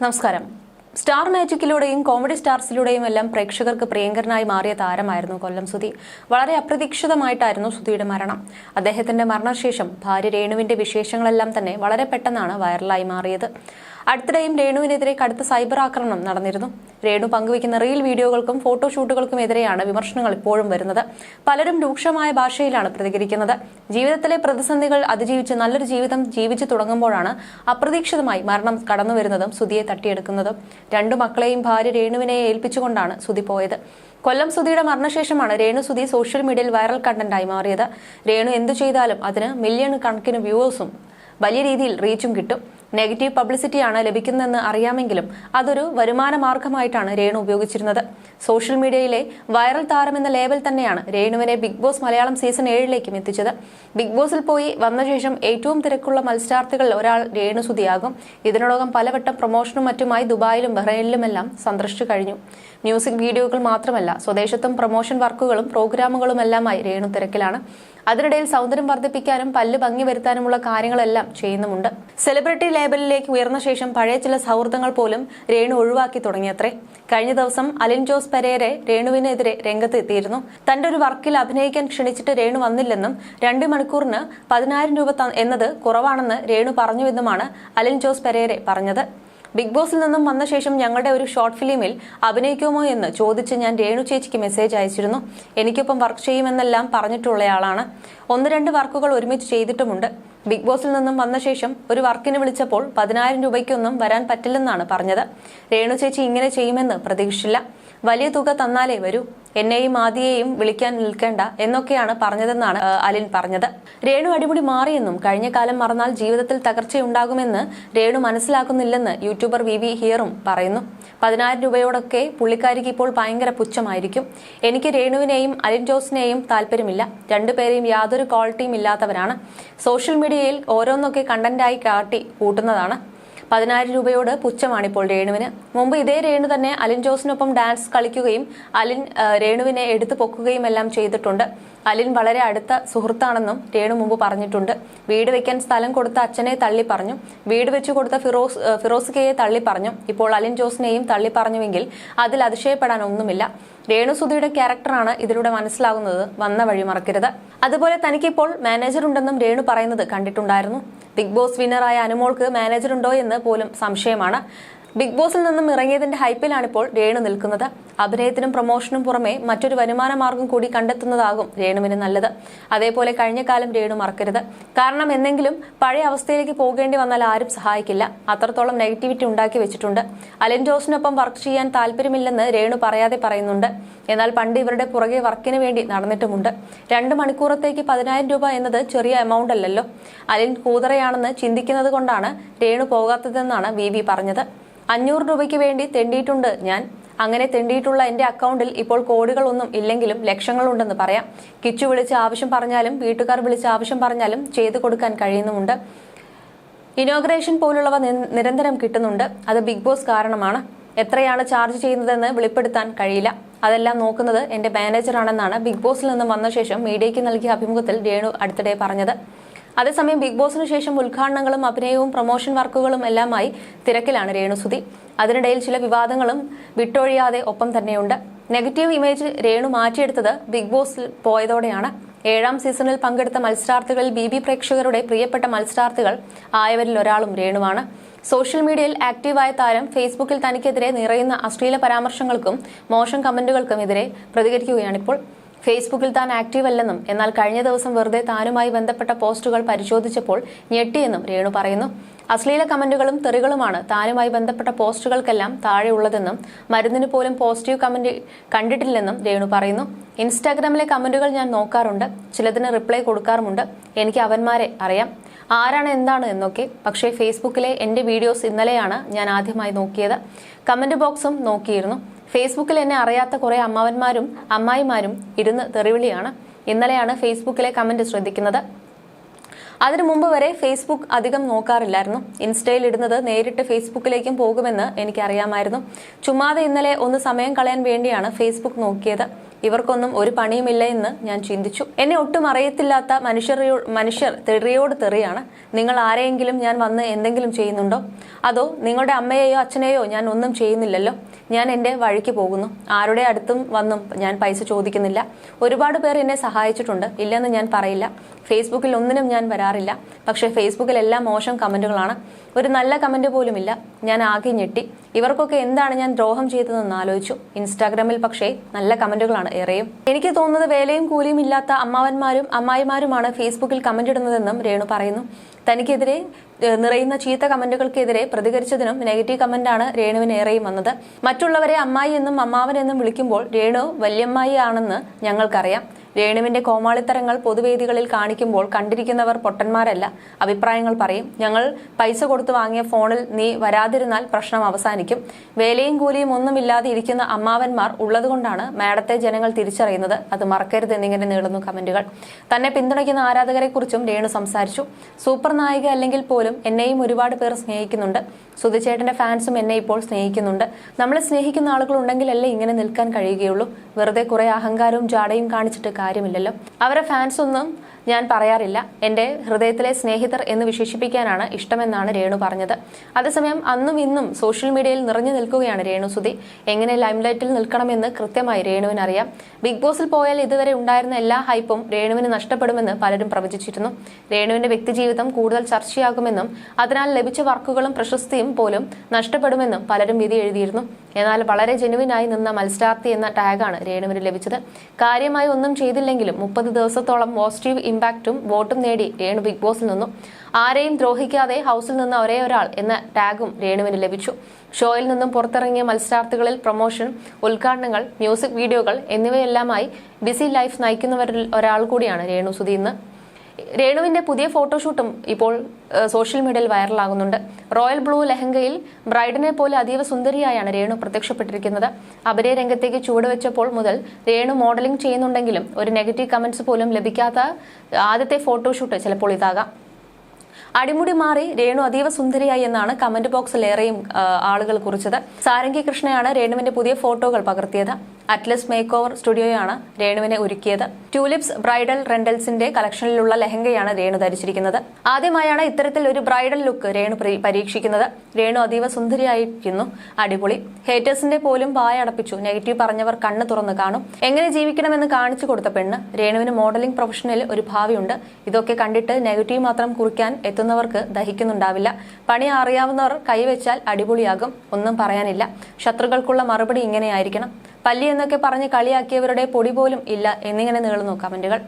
നമസ്കാരം. Star മാജിക്കിലൂടെയും comedy സ്റ്റാർസിലൂടെയും എല്ലാം പ്രേക്ഷകർക്ക് പ്രിയങ്കരനായി മാറിയ താരമായിരുന്നു കൊല്ലം സുധി. വളരെ അപ്രതീക്ഷിതമായിട്ടായിരുന്നു സുധിയുടെ മരണം. അദ്ദേഹത്തിന്റെ മരണശേഷം ഭാര്യ രേണുവിന്റെ വിശേഷങ്ങളെല്ലാം തന്നെ വളരെ പെട്ടെന്നാണ് വൈറലായി മാറിയത്. അടുത്തിടെയും രേണുവിനെതിരെ കടുത്ത സൈബർ ആക്രമണം നടന്നിരുന്നു. രേണു പങ്കുവയ്ക്കുന്ന റീൽ വീഡിയോകൾക്കും ഫോട്ടോഷൂട്ടുകൾക്കും എതിരെയാണ് വിമർശനങ്ങൾ ഇപ്പോഴും വരുന്നത്. പലരും രൂക്ഷമായ ഭാഷയിലാണ് പ്രതികരിക്കുന്നത്. ജീവിതത്തിലെ പ്രതിസന്ധികൾ അതിജീവിച്ച് നല്ലൊരു ജീവിതം ജീവിച്ചു തുടങ്ങുമ്പോഴാണ് അപ്രതീക്ഷിതമായി മരണം കടന്നുവരുന്നതും സുധിയെ തട്ടിയെടുക്കുന്നതും. രണ്ടു മക്കളെയും ഭാര്യ രേണുവിനെ ഏൽപ്പിച്ചുകൊണ്ടാണ് സുധി പോയത്. കൊല്ലം സുധിയുടെ മരണശേഷമാണ് രേണു സുധി സോഷ്യൽ മീഡിയയിൽ വൈറൽ കണ്ടന്റായി മാറിയത്. രേണു എന്തു ചെയ്താലും അതിന് മില്യൺ കണക്കിന് വ്യൂവേഴ്സും വലിയ രീതിയിൽ റീച്ചും കിട്ടും. നെഗറ്റീവ് പബ്ലിസിറ്റിയാണ് ലഭിക്കുന്നതെന്ന് അറിയാമെങ്കിലും അതൊരു വരുമാന മാർഗമായിട്ടാണ് രേണു ഉപയോഗിച്ചിരുന്നത്. സോഷ്യൽ മീഡിയയിലെ വൈറൽ താരം എന്ന ലേബൽ തന്നെയാണ് രേണുവിനെ ബിഗ് ബോസ് മലയാളം സീസൺ ഏഴിലേക്കും എത്തിച്ചത്. ബിഗ് ബോസിൽ പോയി വന്ന ശേഷം ഏറ്റവും തിരക്കുള്ള മത്സരാർത്ഥികളിൽ ഒരാൾ രേണു സുതിയാകും ഇതിനോടകം പലവട്ടം പ്രൊമോഷനും മറ്റുമായി ദുബായിലും ബഹ്റൈനിലുമെല്ലാം സന്ദർശിച്ചു കഴിഞ്ഞു. മ്യൂസിക് വീഡിയോകൾ മാത്രമല്ല സ്വദേശത്തും പ്രൊമോഷൻ വർക്കുകളും പ്രോഗ്രാമുകളുമെല്ലാമായി രേണു തിരക്കിലാണ്. അതിനിടയിൽ സൗന്ദര്യം വർദ്ധിപ്പിക്കാനും പല്ല് ഭംഗി വരുത്താനുമുള്ള കാര്യങ്ങളെല്ലാം ചെയ്യുന്നുമുണ്ട്. സെലിബ്രിറ്റി ലേബലിലേക്ക് ഉയർന്ന ശേഷം പഴയ ചില സൗഹൃദങ്ങൾ പോലും രേണു ഒഴിവാക്കി തുടങ്ങിയത്രേ. കഴിഞ്ഞ ദിവസം അലിൻ ജോസ് പെരേരെ രേണുവിനെതിരെ രംഗത്ത് എത്തിയിരുന്നു തന്റെ ഒരു വർക്കിൽ അഭിനയിക്കാൻ ക്ഷണിച്ചിട്ട് രേണു വന്നില്ലെന്നും രണ്ട് മണിക്കൂറിന് പതിനായിരം രൂപ എന്നത് കുറവാണെന്ന് രേണു പറഞ്ഞുവെന്നുമാണ് അലിൻ ജോസ് പെരേരെ പറഞ്ഞത്. ബിഗ് ബോസിൽ നിന്നും വന്ന ശേഷം ഞങ്ങളുടെ ഒരു ഷോർട്ട് ഫിലിമിൽ അഭിനയിക്കുമോ എന്ന് ചോദിച്ച് ഞാൻ രേണു ചേച്ചിക്ക് മെസ്സേജ് അയച്ചിരുന്നു. എനിക്കൊപ്പം വർക്ക് ചെയ്യുമെന്നെല്ലാം പറഞ്ഞിട്ടുള്ളയാളാണ്. ഒന്ന് രണ്ട് വർക്കുകൾ ഒരുമിച്ച് ചെയ്തിട്ടുമുണ്ട്. ബിഗ് ബോസിൽ നിന്നും വന്ന ശേഷം ഒരു വർക്കിന് വിളിച്ചപ്പോൾ പതിനായിരം രൂപയ്ക്കൊന്നും വരാൻ പറ്റില്ലെന്നാണ് പറഞ്ഞത്. രേണു ചേച്ചി ഇങ്ങനെ ചെയ്യുമെന്ന് പ്രതീക്ഷിച്ചില്ല. വലിയ തുക തന്നാലേ വരൂ. എന്നെയും ആദിയെയും വിളിക്കാൻ നിൽക്കേണ്ട എന്നൊക്കെയാണ് പറഞ്ഞതെന്നാണ് അലിൻ പറഞ്ഞത്. രേണു അടിമുടി മാറിയെന്നും കഴിഞ്ഞ കാലം മറന്നാൽ ജീവിതത്തിൽ തകർച്ചയുണ്ടാകുമെന്ന് രേണു മനസ്സിലാക്കുന്നില്ലെന്ന് യൂട്യൂബർ വി വി ഹിയറും പറയുന്നു. പതിനായിരം രൂപയോടൊക്കെ പുള്ളിക്കാരിക്ക് ഇപ്പോൾ ഭയങ്കര പുച്ഛമായിരിക്കും. എനിക്ക് രേണുവിനെയും അലിൻ ജോസിനെയും താല്പര്യമില്ല. രണ്ടുപേരെയും യാതൊരു ക്വാളിറ്റിയും ഇല്ലാത്തവരാണ്. സോഷ്യൽ മീഡിയയിൽ ഓരോന്നൊക്കെ കണ്ടന്റായി കാട്ടി കൂട്ടുന്നതാണ്. പതിനായിരം രൂപയോട് പുച്ഛമാണിപ്പോൾ രേണുവിന്. മുമ്പ് ഇതേ രേണു തന്നെ അലിൻ ജോസിനൊപ്പം ഡാൻസ് കളിക്കുകയും അലിൻ രേണുവിനെ എടുത്തു പൊക്കുകയും എല്ലാം ചെയ്തിട്ടുണ്ട്. അലിൻ വളരെ അടുത്ത സുഹൃത്താണെന്നും രേണു മുമ്പ് പറഞ്ഞിട്ടുണ്ട്. വീട് വെക്കാൻ സ്ഥലം കൊടുത്ത അച്ഛനെ തള്ളി പറഞ്ഞു. വീട് വെച്ചു കൊടുത്ത ഫിറോസ് ഫിറോസ് കെയെ തള്ളി പറഞ്ഞു. ഇപ്പോൾ അലിൻ ജോസിനെയും തള്ളി പറഞ്ഞുവെങ്കിൽ അതിൽ അതിശയപ്പെടാൻ ഒന്നുമില്ല രേണുസുധിയുടെ ക്യാരക്ടറാണ് ഇതിലൂടെ മനസ്സിലാകുന്നത്. വന്ന വഴി മറക്കരുത്. അതുപോലെ തനിക്കിപ്പോൾ മാനേജർ ഉണ്ടെന്നും രേണു പറയുന്നത് കണ്ടിട്ടുണ്ടായിരുന്നു. ബിഗ് ബോസ് വിന്നറായ അനുമോൾക്ക് മാനേജർ ഉണ്ടോ എന്ന് പോലും സംശയമാണ്. ബിഗ് ബോസിൽ നിന്നും ഇറങ്ങിയതിന്റെ ഹൈപ്പിലാണ് ഇപ്പോൾ രേണു നിൽക്കുന്നത്. അഭിനയത്തിനും പ്രൊമോഷനും പുറമെ മറ്റൊരു വരുമാന മാർഗം കൂടി കണ്ടെത്തുന്നതാകും രേണുവിന് നല്ലത്. അതേപോലെ കഴിഞ്ഞ കാലം രേണു മറക്കരുത്. കാരണം എന്നെങ്കിലും പഴയ അവസ്ഥയിലേക്ക് പോകേണ്ടി വന്നാൽ ആരും സഹായിക്കില്ല. അത്രത്തോളം നെഗറ്റിവിറ്റി ഉണ്ടാക്കി വെച്ചിട്ടുണ്ട്. അലൻ ജോസിനൊപ്പം വർക്ക് ചെയ്യാൻ താല്പര്യമില്ലെന്ന് രേണു പറയാതെ പറയുന്നുണ്ട്. എന്നാൽ പണ്ട് ഇവരുടെ പുറകെ വർക്കിന് വേണ്ടി നടന്നിട്ടുമുണ്ട്. രണ്ട് മണിക്കൂറത്തേക്ക് പതിനായിരം രൂപ എന്നത് ചെറിയ എമൗണ്ട് അല്ലല്ലോ. അലിൻ കൂതറയാണെന്ന് ചിന്തിക്കുന്നത് കൊണ്ടാണ് രേണു പോകാത്തതെന്നാണ് വി വി പറഞ്ഞത്. അഞ്ഞൂറ് രൂപയ്ക്ക് വേണ്ടി തെണ്ടിയിട്ടുണ്ട് ഞാൻ. അങ്ങനെ തെണ്ടിയിട്ടുള്ള എന്റെ അക്കൗണ്ടിൽ ഇപ്പോൾ കോടികളൊന്നും ഇല്ലെങ്കിലും ലക്ഷങ്ങളുണ്ടെന്ന് പറയാം. കിച്ചു വിളിച്ച് ആവശ്യം പറഞ്ഞാലും വീട്ടുകാർ വിളിച്ച് ആവശ്യം പറഞ്ഞാലും ചെയ്തു കൊടുക്കാൻ കഴിയുന്നുമുണ്ട്. ഇനോഗ്രേഷൻ പോലുള്ളവ നിരന്തരം കിട്ടുന്നുണ്ട്. അത് ബിഗ് ബോസ് കാരണമാണ്. എത്രയാണ് ചാർജ് ചെയ്യുന്നതെന്ന് വെളിപ്പെടുത്താൻ കഴിയില്ല. അതെല്ലാം നോക്കുന്നത് എന്റെ മാനേജറാണെന്നാണ് ബിഗ് ബോസിൽ നിന്ന് വന്ന ശേഷം മീഡിയയ്ക്ക് നൽകിയ അഭിമുഖത്തിൽ രേണു അടുത്തിടെ പറഞ്ഞത്. അതേസമയം ബിഗ് ബോസിന് ശേഷം ഉദ്ഘാടനങ്ങളും അഭിനയവും പ്രൊമോഷൻ വർക്കുകളും എല്ലാമായി തിരക്കിലാണ് രേണുസുതി. അതിനിടയിൽ ചില വിവാദങ്ങളും വിട്ടൊഴിയാതെ ഒപ്പം തന്നെയുണ്ട്. നെഗറ്റീവ് ഇമേജ് രേണു മാറ്റിയെടുത്തത് ബിഗ് ബോസിൽ പോയതോടെയാണ്. ഏഴാം സീസണിൽ പങ്കെടുത്ത മത്സരാർത്ഥികളിൽ ബി ബി പ്രേക്ഷകരുടെ പ്രിയപ്പെട്ട മത്സരാർത്ഥികൾ ആയവരിൽ ഒരാളും രേണുവാണ്. സോഷ്യൽ മീഡിയയിൽ ആക്റ്റീവായ താരം ഫേസ്ബുക്കിൽ തനിക്കെതിരെ നിറയുന്ന അശ്ലീല പരാമർശങ്ങൾക്കും മോശം കമന്റുകൾക്കും എതിരെ പ്രതികരിക്കുകയാണിപ്പോൾ. ഫേസ്ബുക്കിൽ താൻ ആക്റ്റീവ് അല്ലെന്നും എന്നാൽ കഴിഞ്ഞ ദിവസം വെറുതെ താനുമായി ബന്ധപ്പെട്ട പോസ്റ്റുകൾ പരിശോധിച്ചപ്പോൾ ഞെട്ടിയെന്നും രേണു പറയുന്നു. അശ്ലീല കമന്റുകളും തെറികളുമാണ് താനുമായി ബന്ധപ്പെട്ട പോസ്റ്റുകൾക്കെല്ലാം താഴെയുള്ളതെന്നും മരുന്നിന് പോലും പോസിറ്റീവ് കമന്റ് കണ്ടിട്ടില്ലെന്നും രേണു പറയുന്നു. ഇൻസ്റ്റാഗ്രാമിലെ കമന്റുകൾ ഞാൻ നോക്കാറുണ്ട് ചിലതിന് റിപ്ലൈ കൊടുക്കാറുമുണ്ട്. എനിക്ക് അവന്മാരെ അറിയാം. ആരാണ് എന്താണ് എന്നൊക്കെ പക്ഷേ ഫേസ്ബുക്കിലെ എന്റെ വീഡിയോസ് ഇന്നലെയാണ് ഞാൻ ആദ്യമായി നോക്കിയത്. കമന്റ് ബോക്സും നോക്കിയിരുന്നു. ഫേസ്ബുക്കിൽ എന്നെ അറിയാത്ത കുറെ അമ്മാവന്മാരും അമ്മായിമാരും ഇരുന്ന് തെറിവിളിയാണ് ഇന്നലെയാണ് ഫേസ്ബുക്കിലെ കമന്റ് ശ്രദ്ധിക്കുന്നത്. അതിനു മുമ്പ് വരെ ഫേസ്ബുക്ക് അധികം നോക്കാറില്ലായിരുന്നു. ഇൻസ്റ്റയിൽ ഇടുന്നത് നേരിട്ട് ഫേസ്ബുക്കിലേക്കും പോകുമെന്ന് എനിക്കറിയാമായിരുന്നു. ചുമ്മാതെ ഇന്നലെ ഒന്ന് സമയം കളയാൻ വേണ്ടിയാണ് ഫേസ്ബുക്ക് നോക്കിയത്. ഇവർക്കൊന്നും ഒരു പണിയുമില്ല എന്ന് ഞാൻ ചിന്തിച്ചു. എന്നെ ഒട്ടും അറിയത്തില്ലാത്ത മനുഷ്യർ മനുഷ്യർ തെറിയോട് തെറിയാണ്. നിങ്ങൾ ആരെയെങ്കിലും ഞാൻ വന്ന് എന്തെങ്കിലും ചെയ്യുന്നുണ്ടോ? അതോ നിങ്ങളുടെ അമ്മയെയോ അച്ഛനെയോ ഞാൻ ഒന്നും ചെയ്യുന്നില്ലല്ലോ? ഞാൻ എന്റെ വഴിക്ക് പോകുന്നു. ആരുടെ അടുത്തും വന്നും ഞാൻ പൈസ ചോദിക്കുന്നില്ല. ഒരുപാട് പേർ എന്നെ സഹായിച്ചിട്ടുണ്ട്. ഇല്ലെന്ന് ഞാൻ പറയില്ല. ഫേസ്ബുക്കിൽ ഒന്നിനും ഞാൻ വരാറില്ല. പക്ഷേ ഫേസ്ബുക്കിൽ എല്ലാം മോശം കമന്റുകളാണ്. ഒരു നല്ല കമന്റ് പോലുമില്ല. ഞാൻ ആകെ ഞെട്ടി. ഇവർക്കൊക്കെ എന്താണ് ഞാൻ ദ്രോഹം ചെയ്തതെന്ന് ആലോചിച്ചു. ഇൻസ്റ്റാഗ്രാമിൽ പക്ഷേ നല്ല കമന്റുകളാണ് ഏറെയും. എനിക്ക് തോന്നുന്നത് വേലയും കൂലിയും ഇല്ലാത്ത അമ്മാവന്മാരും അമ്മായിമാരുമാണ് ഫേസ്ബുക്കിൽ കമന്റ് ഇടുന്നതെന്നും രേണു പറയുന്നു. തനിക്കെതിരെ നിറയുന്ന ചീത്ത കമന്റുകൾക്കെതിരെ പ്രതികരിച്ചതിനും നെഗറ്റീവ് കമന്റാണ് രേണുവിന് ഏറെയും വന്നത്. മറ്റുള്ളവരെ അമ്മായി എന്നും അമ്മാവൻ എന്നും വിളിക്കുമ്പോൾ രേണു വല്യമ്മായി ആണെന്ന് ഞങ്ങൾക്കറിയാം. രേണുവിന്റെ കോമാളിത്തരങ്ങൾ പൊതുവേദികളിൽ കാണിക്കുമ്പോൾ കണ്ടിരിക്കുന്നവർ പൊട്ടന്മാരല്ല. അഭിപ്രായങ്ങൾ പറയും. ഞങ്ങൾ പൈസ കൊടുത്തു വാങ്ങിയ ഫോണിൽ നീ വരാതിരുന്നാൽ പ്രശ്നം അവസാനിക്കും. വേലയും കൂലിയും ഒന്നുമില്ലാതെ ഇരിക്കുന്ന അമ്മാവന്മാർ ഉള്ളതുകൊണ്ടാണ് മാഡത്തെ ജനങ്ങൾ തിരിച്ചറിയുന്നത്. അത് മറക്കരുത് എന്നിങ്ങനെ നീളുന്നു കമന്റുകൾ. തന്നെ പിന്തുണയ്ക്കുന്ന ആരാധകരെക്കുറിച്ചും രേണു സംസാരിച്ചു. സൂപ്പർ നായിക അല്ലെങ്കിൽ പോലും എന്നെയും ഒരുപാട് പേർ സ്നേഹിക്കുന്നുണ്ട്. സുധിച്ചേട്ടന്റെ ഫാൻസും എന്നെ ഇപ്പോൾ സ്നേഹിക്കുന്നുണ്ട്. നമ്മളെ സ്നേഹിക്കുന്ന ആളുകൾ ഉണ്ടെങ്കിലല്ലേ ഇങ്ങനെ നിൽക്കാൻ കഴിയുകയുള്ളൂ? വെറുതെ കുറെ അഹങ്കാരവും ജാടയും കാണിച്ചിട്ട് കാര്യമില്ലല്ലോ. അവരെ ഫാൻസ് ഒന്നും ഞാൻ പറയാറില്ല. എന്റെ ഹൃദയത്തിലെ സ്നേഹിതർ എന്ന് വിശേഷിപ്പിക്കാനാണ് ഇഷ്ടമെന്നാണ് രേണു പറഞ്ഞത്. അതേസമയം അന്നും ഇന്നും സോഷ്യൽ മീഡിയയിൽ നിറഞ്ഞു നിൽക്കുകയാണ് രേണു സുധി. എങ്ങനെ ലൈംലൈറ്റിൽ നിൽക്കണമെന്ന് കൃത്യമായി രേണുവിന് അറിയാം. ബിഗ് ബോസിൽ പോയാൽ ഇതുവരെ ഉണ്ടായിരുന്ന എല്ലാ ഹൈപ്പും രേണുവിന് നഷ്ടപ്പെടുമെന്ന് പലരും പ്രവചിച്ചിരുന്നു. രേണുവിന്റെ വ്യക്തിജീവിതം കൂടുതൽ ചർച്ചയാകുമെന്നും അതിനാൽ ലഭിച്ച വർക്കുകളും പ്രശസ്തിയും പോലും നഷ്ടപ്പെടുമെന്നും പലരും വിധി എഴുതിയിരുന്നു. എന്നാൽ വളരെ ജെനുവിനായി നിന്ന മത്സരാർത്ഥി എന്ന ടാഗാണ് രേണുവിന് ലഭിച്ചത്. കാര്യമായി ഒന്നും ചെയ്തില്ലെങ്കിലും മുപ്പത് ദിവസത്തോളം പോസിറ്റീവ് ഇമ്പാക്റ്റും വോട്ടും നേടി രേണു ബിഗ് ബോസിൽ നിന്നും. ആരെയും ദ്രോഹിക്കാതെ ഹൗസിൽ നിന്ന് ഒരേ ഒരാൾ എന്ന ടാഗും രേണുവിന് ലഭിച്ചു. ഷോയിൽ നിന്നും പുറത്തിറങ്ങിയ മത്സരാർത്ഥികളിൽ പ്രൊമോഷൻ ഉദ്ഘാടനങ്ങൾ മ്യൂസിക് വീഡിയോകൾ എന്നിവയെല്ലാമായി ബിസി ലൈഫ് നയിക്കുന്നവരിൽ ഒരാൾ കൂടിയാണ് രേണു സുധി ഇന്ന് രേണുവിന്റെ പുതിയ ഫോട്ടോഷൂട്ടും ഇപ്പോൾ സോഷ്യൽ മീഡിയയിൽ വൈറലാകുന്നുണ്ട്. റോയൽ ബ്ലൂ ലെഹങ്കയിൽ ബ്രൈഡിനെ പോലെ അതീവ സുന്ദരിയായാണ് രേണു പ്രത്യക്ഷപ്പെട്ടിരിക്കുന്നത്. അഭിനയ രംഗത്തേക്ക് ചുവടുവെച്ചപ്പോൾ മുതൽ രേണു മോഡലിംഗ് ചെയ്യുന്നുണ്ടെങ്കിലും ഒരു നെഗറ്റീവ് കമന്റ്സ് പോലും ലഭിക്കാത്ത ആദ്യത്തെ ഫോട്ടോഷൂട്ട് ചിലപ്പോൾ ഇതാകാം. അടിമുടി മാറി രേണു അതീവ സുന്ദരിയായി എന്നാണ് കമന്റ് ബോക്സിൽ ഏറെയും ആളുകൾ കുറിച്ചത്. സാരംഗി കൃഷ്ണയാണ് രേണുവിന്റെ പുതിയ ഫോട്ടോകൾ പകർത്തിയത്. അറ്റ്ലസ് മേക്ക് ഓവർ സ്റ്റുഡിയോയാണ് രേണുവിനെ ഒരുക്കിയത്. ട്യൂലിപ്സ് ബ്രൈഡൽ റെൻഡൽസിന്റെ കളക്ഷനിലുള്ള ലെഹങ്കയാണ് രേണു ധരിച്ചിരിക്കുന്നത്. ആദ്യമായാണ് ഇത്തരത്തിൽ ഒരു ബ്രൈഡൽ ലുക്ക് രേണു പരീക്ഷിക്കുന്നത്. രേണു അതീവ സുന്ദരിയായിരിക്കുന്നു. അടിപൊളി. ഹേറ്റേഴ്സിന്റെ പോലും വായടപ്പിച്ചു നെഗറ്റീവ് പറഞ്ഞവർ കണ്ണ് തുറന്ന് കാണും. എങ്ങനെ ജീവിക്കണമെന്ന് കാണിച്ചു കൊടുത്ത പെണ്ണ് രേണുവിന് മോഡലിംഗ് പ്രൊഫഷനിൽ ഒരു ഭാവിയുണ്ട്. ഇതൊക്കെ കണ്ടിട്ട് നെഗറ്റീവ് മാത്രം കുറിക്കാൻ എത്തുന്നവർക്ക് ദഹിക്കുന്നുണ്ടാവില്ല. പണി അറിയാവുന്നവർ കൈവച്ചാൽ അടിപൊളിയാകും. ഒന്നും പറയാനില്ല. ശത്രുക്കൾക്കുള്ള മറുപടി ഇങ്ങനെയായിരിക്കണം. പല്ലി എന്നൊക്കെ പറഞ്ഞ് കളിയാക്കിയവരുടെ പൊടി പോലും ഇല്ല. എന്നിങ്ങനെ നീളുന്നു കമന്റുകൾ.